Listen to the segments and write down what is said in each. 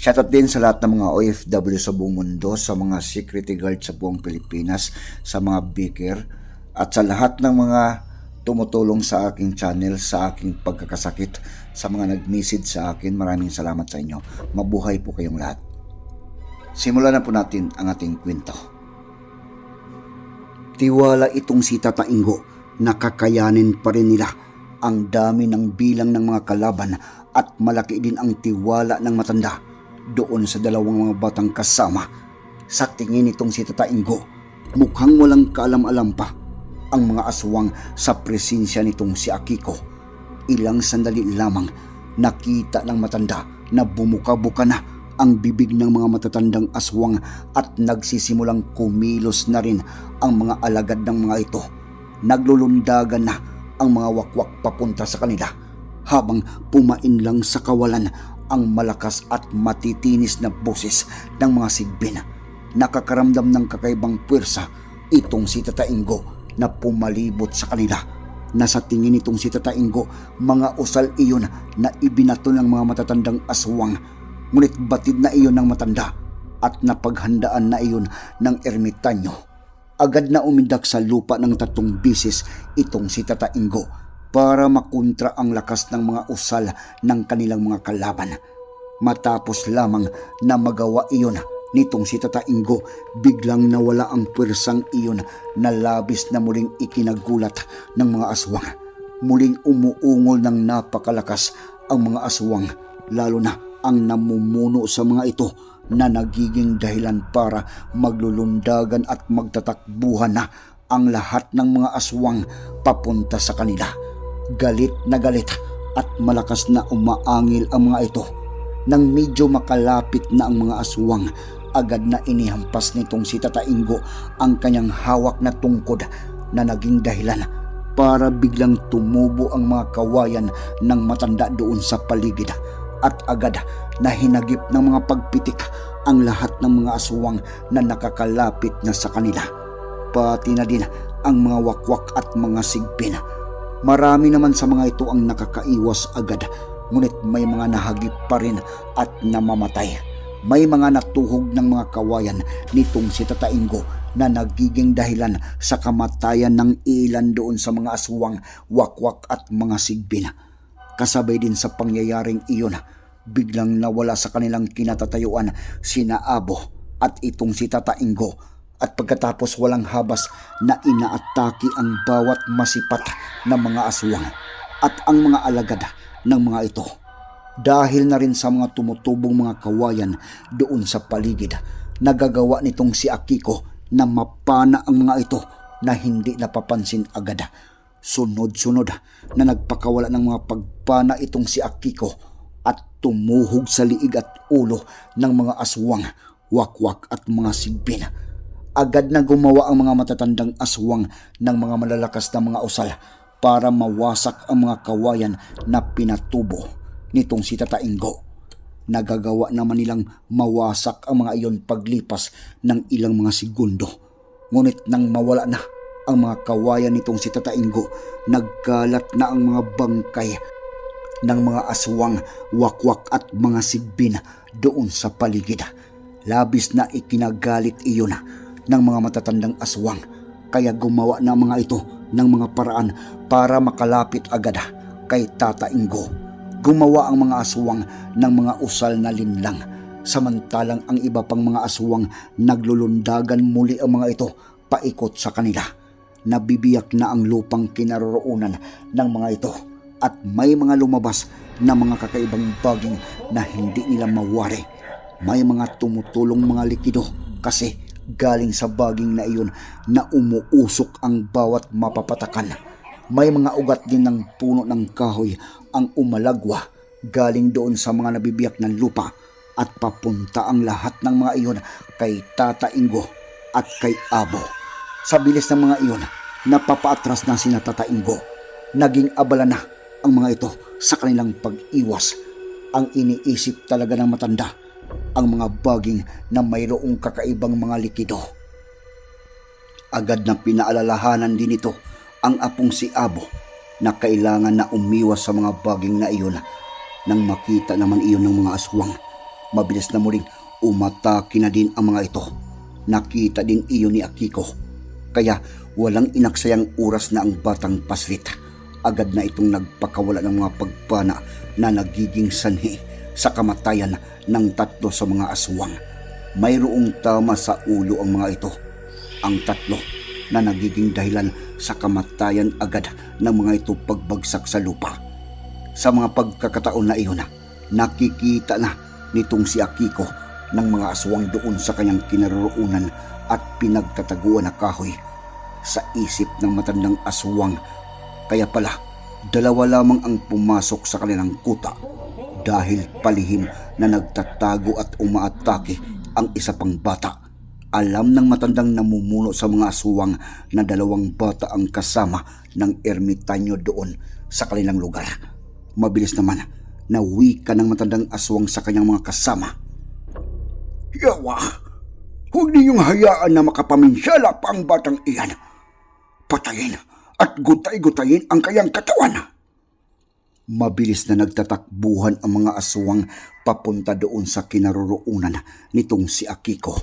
Shoutout din sa lahat ng mga OFW sa buong mundo, sa mga security guard sa buong Pilipinas, sa mga beaker, at sa lahat ng mga tumutulong sa aking channel, sa aking pagkakasakit, sa mga nag-message sa akin. Maraming salamat sa inyo. Mabuhay po kayong lahat. Simulan na po natin ang ating kwento. Tiwala itong si Tata Ingo, nakakayanin pa rin nila ang dami ng bilang ng mga kalaban at malaki din ang tiwala ng matanda doon sa dalawang mga batang kasama. Sa tingin nitong si Tata Ingo, mukhang walang kaalam-alam pa ang mga aswang sa presensya nitong si Akiko. Ilang sandali lamang nakita ng matanda na bumuka-buka na ang bibig ng mga matatandang aswang at nagsisimulang kumilos na rin ang mga alagad ng mga ito. Naglulundagan na ang mga wakwak papunta sa kanila habang pumain lang sa kawalan ang malakas at matitinis na boses ng mga sigbin. Nakakaramdam ng kakaibang puwersa itong si Tata na pumalibot sa kanila. Nasa tingin nitong si Tata mga usal iyon na ibinato ng mga matatandang aswang. Ngunit batid na iyon ng matanda at napaghandaan na iyon ng ermitanyo. Agad na umindak sa lupa ng tatlong bisis itong si Tata para makontra ang lakas ng mga usal ng kanilang mga kalaban. Matapos lamang na magawa iyon nitong si Tata Ingo, biglang nawala ang pwersang iyon na labis na muling ikinagulat ng mga aswang. Muling umuungol ng napakalakas ang mga aswang, lalo na ang namumuno sa mga ito na nagiging dahilan para maglulundagan at magtatakbuhan na ang lahat ng mga aswang papunta sa kanila. Galit na galit at malakas na umaangil ang mga ito. Nang medyo makalapit na ang mga aswang, agad na inihampas nitong si Tata Ingo ang kanyang hawak na tungkod na naging dahilan para biglang tumubo ang mga kawayan ng matanda doon sa paligid at agad na hinagip ng mga pagpitik ang lahat ng mga aswang na nakakalapit na sa kanila. Pati na din ang mga wakwak at mga sigbin. Marami naman sa mga ito ang nakakaiwas agad ngunit may mga nahagip pa rin at namamatay. May mga natuhog ng mga kawayan nitong si Tata na nagiging dahilan sa kamatayan ng ilan doon sa mga aswang, wakwak at mga sigbin. Kasabay din sa pangyayaring iyon, biglang nawala sa kanilang kinatatayuan sina Abo at itong si Tata at pagkatapos walang habas na inaatake ang bawat masipat na mga aswang at ang mga alagad ng mga ito. Dahil na rin sa mga tumutubong mga kawayan doon sa paligid, nagagawa nitong si Akiko na mapana ang mga ito na hindi napapansin agad. Sunod-sunod na nagpakawala ng mga pagpana itong si Akiko at tumuhog sa liig at ulo ng mga aswang, wakwak at mga sigbin. Agad na gumawa ang mga matatandang aswang ng mga malalakas na mga usal para mawasak ang mga kawayan na pinatubo nitong si Tata. Nagagawa naman nilang mawasak ang mga iyon paglipas ng ilang mga segundo. Ngunit nang mawala na ang mga kawayan nitong si Tata nagkalat na ang mga bangkay ng mga aswang, wakwak at mga sigbin doon sa paligid. Labis na ikinagalit iyon ng mga matatandang aswang kaya gumawa na mga ito ng mga paraan para makalapit agad kay Tata Ingo. Gumawa ang mga aswang ng mga usal na linlang. Samantalang ang iba pang mga aswang naglulundagan muli ang mga ito paikot sa kanila. Nabibiyak na ang lupang kinaroroonan ng mga ito at may mga lumabas na mga kakaibang baging na hindi nila mawari. May mga tumutulong mga likido kasi galing sa baging na iyon na umuusok ang bawat mapapatakan. May mga ugat din ng puno ng kahoy ang umalagwa galing doon sa mga nabibiyak ng lupa at papunta ang lahat ng mga iyon kay Tata Ingo at kay Abo. Sa bilis ng mga iyon, napapaatras na sina Tata Ingo. Naging abala na ang mga ito sa kanilang pag-iwas. Ang iniisip talaga ng matanda, ang mga baging na mayroong kakaibang mga likido. Agad na pinaalalahanan din ito ang apong si Abo na kailangan na umiwas sa mga baging na iyon nang makita naman iyon ng mga aswang. Mabilis na muling umatake na din ang mga ito. Nakita din iyon ni Akiko. Kaya walang inaksayang oras na ang batang paslit. Agad na itong nagpakawala ng mga pagpana na nagiging sanhi sa kamatayan ng tatlo sa mga aswang. Mayroong tama sa ulo ang mga ito. Ang tatlo na nagiging dahilan sa kamatayan agad ng mga ito pagbagsak sa lupa. Sa mga pagkakataon na iyon, nakikita na nitong si Akiko ng mga aswang doon sa kanyang kinaroroonan at pinagtataguan na kahoy. Sa isip ng matandang aswang, kaya pala dalawa lamang ang pumasok sa kanilang kuta dahil palihim na nagtatago at umaatake ang isa pang bata. Alam ng matandang namumuno sa mga aswang na dalawang bata ang kasama ng ermitanyo doon sa kanilang lugar. Mabilis naman na wika ng matandang aswang sa kanyang mga kasama. Yawa! Huwag ninyong hayaan na makapaminsala pa ang batang iyan. Patayin at gutay-gutayin ang kayang katawan. Mabilis na nagtatakbuhan ang mga aswang papunta doon sa kinaroroonan nitong si Akiko.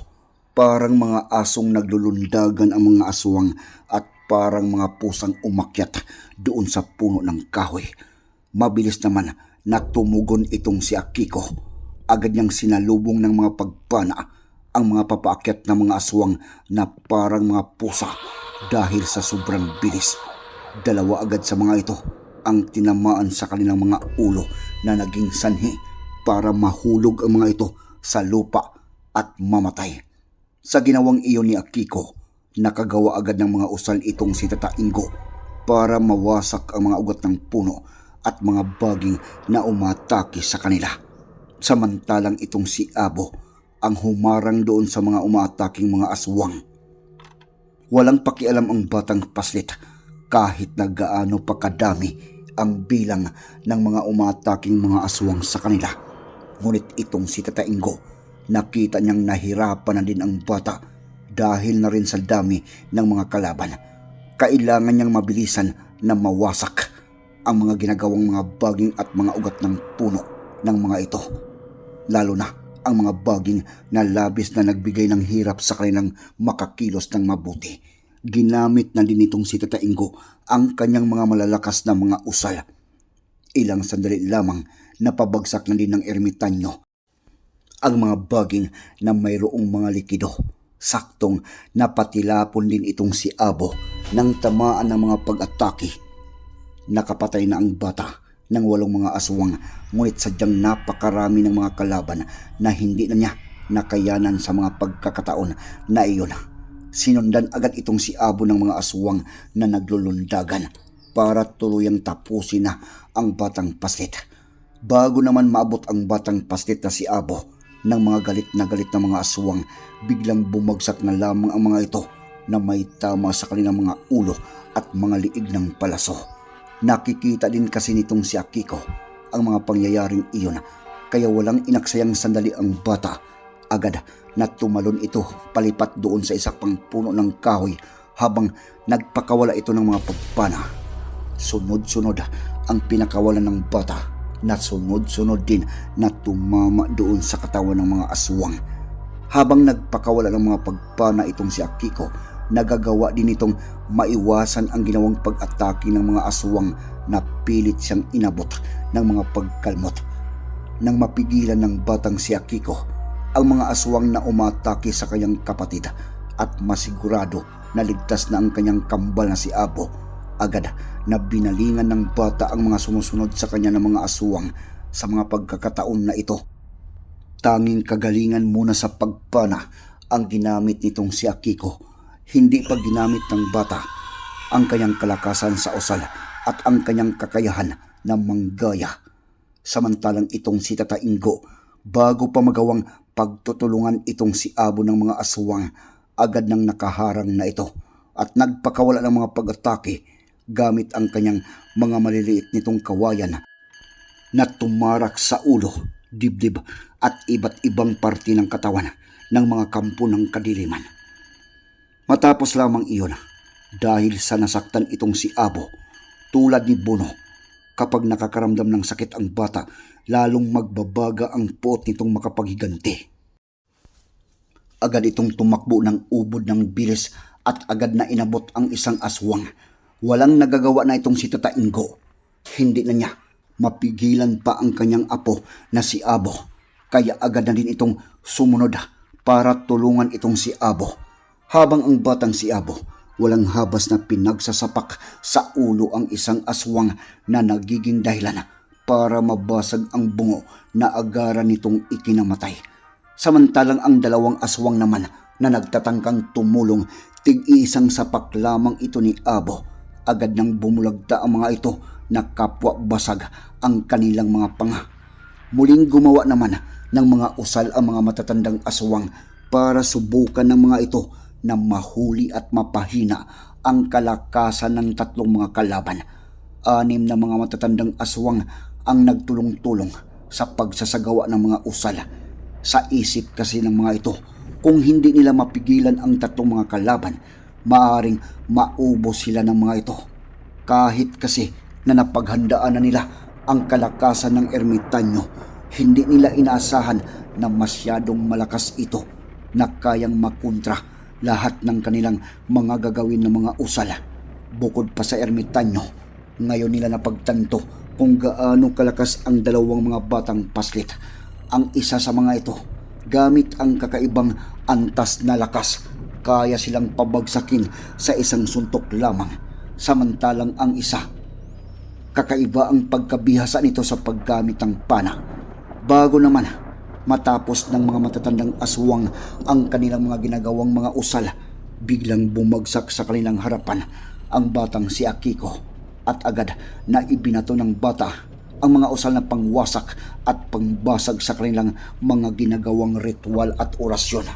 Parang mga asong naglulundagan ang mga aswang at parang mga pusang umakyat doon sa puno ng kahoy. Mabilis naman na tumugon itong si Akiko. Agad niyang sinalubong ng mga pagpana ang mga papaakyat ng mga aswang na parang mga pusa dahil sa sobrang bilis. Dalawa agad sa mga ito ang tinamaan sa kanilang mga ulo na naging sanhi para mahulog ang mga ito sa lupa at mamatay. Sa ginawang iyon ni Akiko, nakagawa agad ng mga usal itong si Tata Ingo para mawasak ang mga ugat ng puno at mga baging na umatake sa kanila. Samantalang itong si Abo ang humarang doon sa mga umaataking mga aswang. Walang pakialam ang batang paslit kahit na gaano pa kadami ang bilang ng mga umataking mga aswang sa kanila. Ngunit itong si Tata Ingo, nakita niyang nahirapan na din ang bata dahil na rin sa dami ng mga kalaban. Kailangan niyang mabilisan na mawasak ang mga ginagawang mga baging at mga ugat ng puno ng mga ito. Lalo na ang mga baging na labis na nagbigay ng hirap sa kanilang makakilos ng mabuti. Ginamit na din itong si Tata Ingo ang kanyang mga malalakas na mga usal. Ilang sandali lamang napabagsak na din ng ermitanyo ang mga baging na mayroong mga likido. Saktong napatilapon din itong si Abo nang tamaan ng mga pag-atake. Nakapatay na ang bata ng walong mga aswang ngunit sadyang napakarami ng mga kalaban na hindi na niya nakayanan sa mga pagkakataon na iyon. Sinundan agad itong si Abo ng mga aswang na naglulundagan para tuluyang tapusin na ang batang paslit. Bago naman maabot ang batang paslit na si Abo ng mga galit na galit na mga aswang, biglang bumagsak na lamang ang mga ito na may tama sa kanilang mga ulo at mga liig ng palaso. Nakikita din kasi nitong si Akiko ang mga pangyayaring iyon kaya walang inaksayang sandali ang bata. Agad na tumalon ito palipat doon sa isa pang puno ng kahoy habang nagpakawala ito ng mga pagpana. Sunod-sunod ang pinakawalan ng bata na sunod-sunod din na tumama doon sa katawan ng mga aswang. Habang nagpakawala ng mga pagpana itong si Akiko, nagagawa din itong maiwasan ang ginawang pag-atake ng mga aswang na pilit siyang inabot ng mga pagkalmot. Nang mapigilan ng batang si Akiko, ang mga aswang na umatake sa kanyang kapatid at masigurado na ligtas na ang kanyang kambal na si Abo. Agad na binalingan ng bata ang mga sumusunod sa kanya ng mga aswang sa mga pagkakataon na ito. Tanging kagalingan muna sa pagpana ang ginamit nitong si Akiko. Hindi pa ginamit ng bata ang kanyang kalakasan sa usal at ang kanyang kakayahan na manggaya. Samantalang itong si Tata Ingo, bago pa magawang pagtutulungan itong si Abo ng mga aswang, agad nang nakaharang na ito at nagpakawala ng mga pag-atake gamit ang kanyang mga maliliit nitong kawayan na tumarak sa ulo, dibdib at iba't ibang parte ng katawan ng mga kampo ng kadiliman. Matapos lamang iyon, dahil sa nasaktan itong si Abo, tulad ni Bono, kapag nakakaramdam ng sakit ang bata, lalong magbabaga ang puot nitong makapaghiganti. Agad itong tumakbo ng ubod ng bilis at agad na inabot ang isang aswang. Walang nagagawa na itong si Tata Ingo. Hindi na niya mapigilan pa ang kanyang apo na si Abo. Kaya agad na din itong sumunod para tulungan itong si Abo. Habang ang batang si Abo, walang habas na pinagsasapak sa ulo ang isang aswang na nagiging dahilan para mabasag ang bungo na agaran nitong ikinamatay. Samantalang ang dalawang aswang naman na nagtatangkang tumulong, tig-iisang sapak lamang ito ni Abo. Agad nang bumulagta ang mga ito na kapwa basag ang kanilang mga panga. Muling gumawa naman ng mga usal ang mga matatandang aswang para subukan ng mga ito na mahuli at mapahina ang kalakasan ng tatlong mga kalaban. Anim na mga matatandang aswang ang nagtulong-tulong sa pagsasagawa ng mga usal. Sa isip kasi ng mga ito, kung hindi nila mapigilan ang tatlong mga kalaban, maaring maubos sila ng mga ito. Kahit kasi na napaghandaan na nila ang kalakasan ng ermitanyo, hindi nila inaasahan na masyadong malakas ito na kayang makontra lahat ng kanilang mga gagawin ng mga usal. Bukod pa sa ermitanyo, ngayon nila napagtanto kung gaano kalakas ang dalawang mga batang paslit. Ang isa sa mga ito, gamit ang kakaibang antas na lakas, kaya silang pabagsakin sa isang suntok lamang. Samantalang ang isa, kakaiba ang pagkabihasa nito sa paggamit ng pana. Bago naman, matapos ng mga matatandang aswang ang kanilang mga ginagawang mga usal, biglang bumagsak sa kanilang harapan ang batang si Akiko at agad na ibinato ng bata ang mga usal na pangwasak at pangbasag sa kanilang mga ginagawang ritual at orasyon.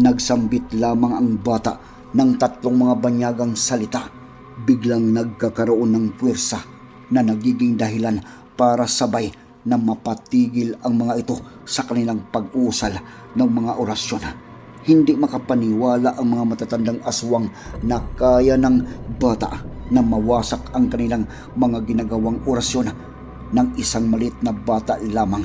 Nagsambit lamang ang bata ng tatlong mga banyagang salita. Biglang nagkakaroon ng puwersa na nagiging dahilan para sabay na mapatigil ang mga ito sa kanilang pag-usal ng mga orasyon. Hindi makapaniwala ang mga matatandang aswang na kaya ng bata na mawasak ang kanilang mga ginagawang orasyon ng isang malit na bata lamang.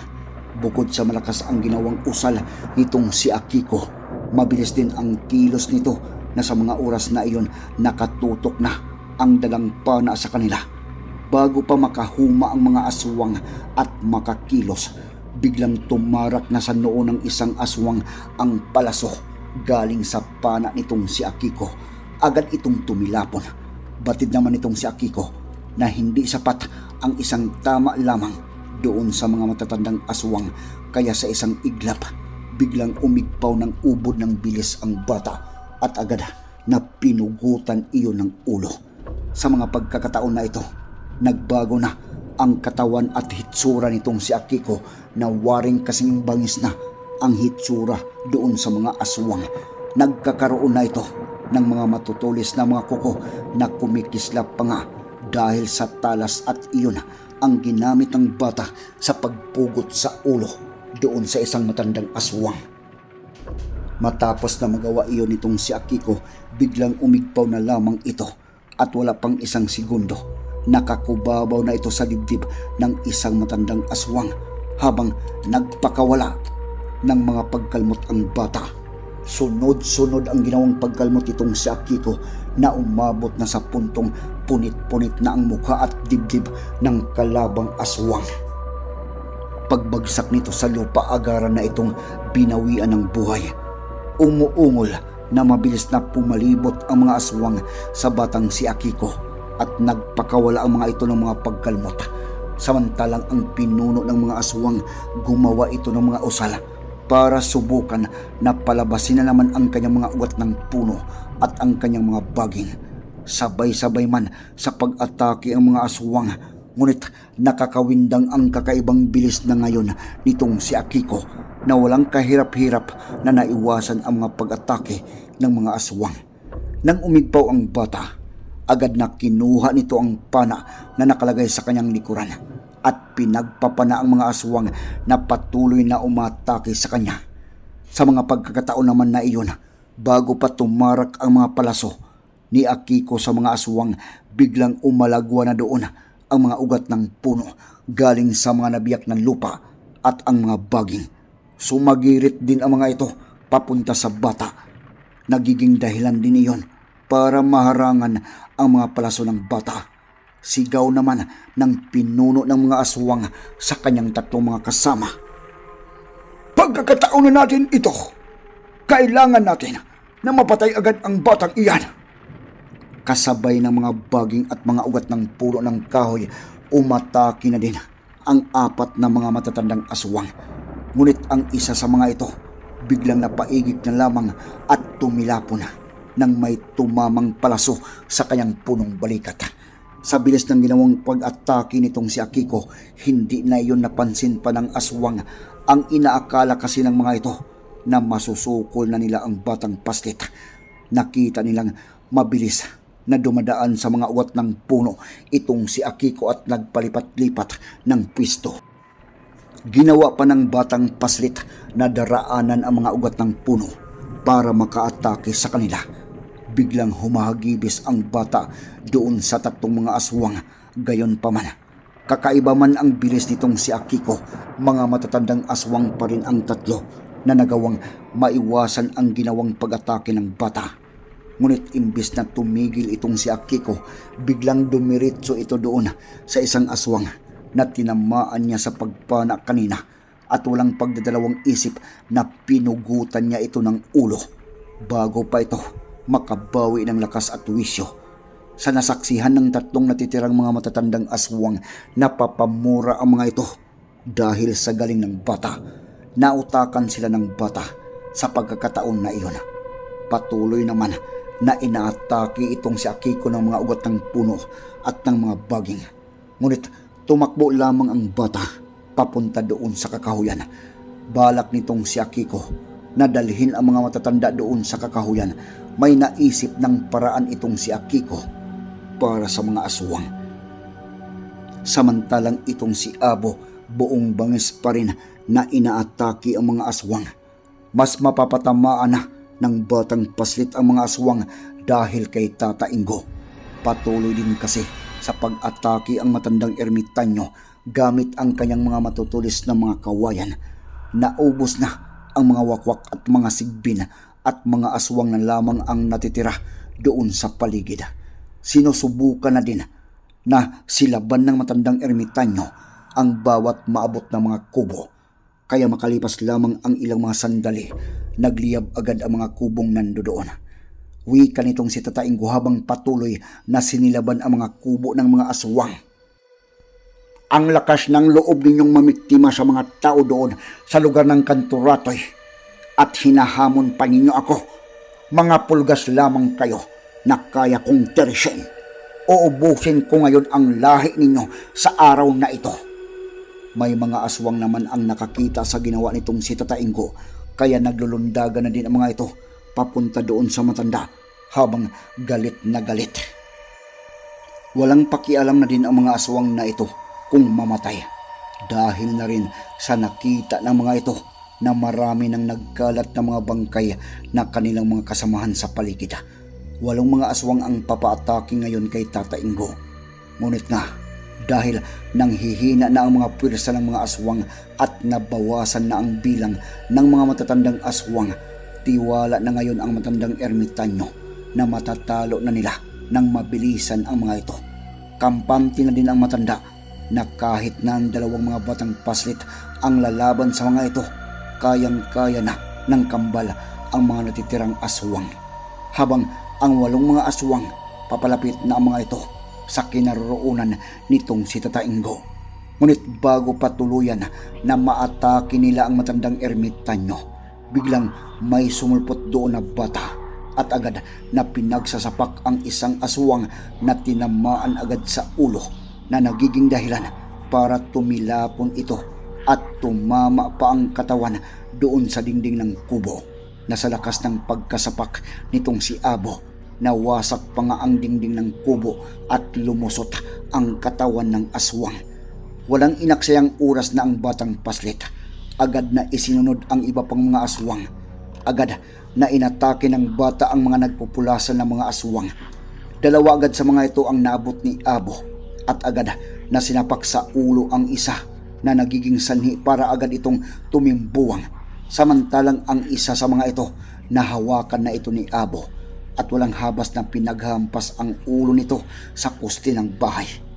Bukod sa malakas ang ginawang usal nitong si Akiko, mabilis din ang kilos nito na sa mga oras na iyon nakatutok na ang dalang pana sa kanila. Bago pa makahuma ang mga aswang at makakilos, biglang tumarak na sa noo ng isang aswang ang palaso galing sa pana nitong si Akiko. Agad itong tumilapon. Batid naman itong si Akiko na hindi sapat ang isang tama lamang doon sa mga matatandang aswang kaya sa isang iglap biglang umigpaw ng ubod ng bilis ang bata at agad na pinugutan iyon ng ulo. Sa mga pagkakataon na ito, nagbago na ang katawan at hitsura nitong si Akiko na waring kasing bangis na ang hitsura doon sa mga aswang. Nagkakaroon na ito ng mga matutulis na mga kuko na kumikislap pa nga dahil sa talas at iyon ang ginamit ng bata sa pagpugot sa ulo doon sa isang matandang aswang. Matapos na magawa iyon nitong si Akiko, biglang umigpaw na lamang ito at wala pang isang segundo. Nakakubabaw na ito sa dibdib ng isang matandang aswang habang nagpakawala ng mga pagkalmot ang bata. Sunod-sunod ang ginawang pagkalmot itong si Akiko na umabot na sa puntong punit-punit na ang mukha at dibdib ng kalabang aswang. Pagbagsak nito sa lupa agaran na itong binawian ng buhay. Umuungol na mabilis na pumalibot ang mga aswang sa batang si Akiko at nagpakawala ang mga ito ng mga pagkalmot. Samantalang ang pinuno ng mga aswang gumawa ito ng mga usal para subukan na palabasin na naman ang kanyang mga ugat ng puno at ang kanyang mga baging. Sabay-sabay man sa pag-atake ang mga aswang ngunit nakakawindang ang kakaibang bilis na ngayon nitong si Akiko na walang kahirap-hirap na naiwasan ang mga pag-atake ng mga aswang. Nang umigpaw ang bata, agad na kinuha nito ang pana na nakalagay sa kanyang likuran at pinagpapana ang mga aswang na patuloy na umatake sa kanya. Sa mga pagkakataon naman na iyon, bago pa tumarak ang mga palaso ni Akiko sa mga aswang, biglang umalagwa na doon ang mga ugat ng puno galing sa mga nabiyak ng lupa at ang mga baging. Sumagirit din ang mga ito papunta sa bata. Nagiging dahilan din iyon para maharangan ang mga palaso ng bata. Sigaw naman ng pinuno ng mga aswang sa kanyang tatlong mga kasama. Pagkakataon na natin ito, kailangan natin na mapatay agad ang batang iyan. Kasabay ng mga baging at mga ugat ng pulo ng kahoy, umatake na din ang apat na mga matatandang aswang. Ngunit ang isa sa mga ito, biglang napaigig na lamang at tumilapon nang may tumamang palaso sa kanyang punong balikat. Sa bilis ng ginawang pag-atake nitong si Akiko, hindi na iyon napansin pa ng aswang ang inaakala kasi ng mga ito na masusukol na nila ang batang paslit. Nakita nilang mabilis na dumadaan sa mga uwat ng puno itong si Akiko at nagpalipat-lipat ng pwisto. Ginawa pa ng batang paslit na daraanan ang mga ugat ng puno para makaatake sa kanila. Biglang humahagibis ang bata doon sa tatlong mga aswang. Gayon pa man, kakaiba man ang bilis nitong si Akiko, mga matatandang aswang pa rin ang tatlo na nagawang maiwasan ang ginawang pag-atake ng bata. Ngunit imbis na tumigil itong si Akiko, biglang dumiritso ito doon sa isang aswang na tinamaan niya sa pagpana kanina at walang pagdadalawang isip na pinugutan niya ito ng ulo bago pa ito makabawi ng lakas at wisyo. Sa nasaksihan ng tatlong natitirang mga matatandang aswang, napapamura ang mga ito dahil sa galing ng bata. Nautakan sila ng bata sa pagkakataon na iyon. Patuloy naman na inaatake itong si Akiko ng mga ugat ng puno at ng mga baging. Ngunit tumakbo lamang ang bata papunta doon sa kakahuyan. Balak nitong si Akiko na dalhin ang mga matatanda doon sa kakahuyan. May naisip ng paraan itong si Akiko para sa mga aswang. Samantalang itong si Abo buong bangis pa rin na inaatake ang mga aswang. Mas mapapatamaan na ng batang paslit ang mga aswang dahil kay Tata Ingo. Patuloy din kasi sa pag-atake ang matandang ermitanyo gamit ang kanyang mga matutulis na mga kawayan. Naubos na ang mga wakwak at mga sigbin at mga aswang na lamang ang natitira doon sa paligid. Sinusubukan na din na silaban ng matandang ermitanyo ang bawat maabot na mga kubo. Kaya makalipas lamang ang ilang mga sandali, nagliyab agad ang mga kubong nando doon. Wika nitong si Tata Ingo habang patuloy na sinilaban ang mga kubo ng mga aswang. Ang lakas ng loob ninyong mamiktima sa mga tao doon sa lugar ng Kanturatoy at hinahamon pa ninyo ako. Mga pulgas lamang kayo na kaya kong terisin. Uubusin ko ngayon ang lahi ninyo sa araw na ito. May mga aswang naman ang nakakita sa ginawa nitong si Tata Ingo, kaya naglulundagan na din ang mga ito papunta doon sa matanda habang galit na galit. Walang pakialam na din ang mga aswang na ito kung mamatay dahil na rin sa nakita ng mga ito na marami nang nagkalat na mga bangkay na kanilang mga kasamahan sa paligid. Walong mga aswang ang papaatake ngayon kay Tata Ingo. Ngunit nga, dahil nanghihina na ang mga pwersa ng mga aswang at nabawasan na ang bilang ng mga matatandang aswang, tiwala na ngayon ang matandang ermitanyo na matatalo na nila ng mabilisan ang mga ito. Kampante na din ang matanda na kahit na ang dalawang mga batang paslit ang lalaban sa mga ito, kayang-kaya na ng kambal ang mga natitirang aswang. Habang ang walong mga aswang papalapit na ang mga ito sa kinaroroonan nitong si Tata Ingo. Ngunit bago patuluyan na maatake nila ang matandang ermitanyo, biglang may sumulpot doon na bata at agad na pinagsasapak ang isang aswang na tinamaan agad sa ulo na nagiging dahilan para tumilapon ito at tumama pa ang katawan doon sa dingding ng kubo na sa lakas ng pagkasapak nitong si Abo nawasak pa nga ang dingding ng kubo at lumusot ang katawan ng aswang. Walang inaksayang oras na ang batang paslit. Agad na isinunod ang iba pang mga aswang. Agad na inatake ng bata ang mga nagpupulasan ng mga aswang. Dalawa agad sa mga ito ang naabot ni Abo at agad na sinapak sa ulo ang isa na nagiging sanhi para agad itong tumimbuwang. Samantalang ang isa sa mga ito nahawakan na ito ni Abo at walang habas na pinaghampas ang ulo nito sa poste ng bahay.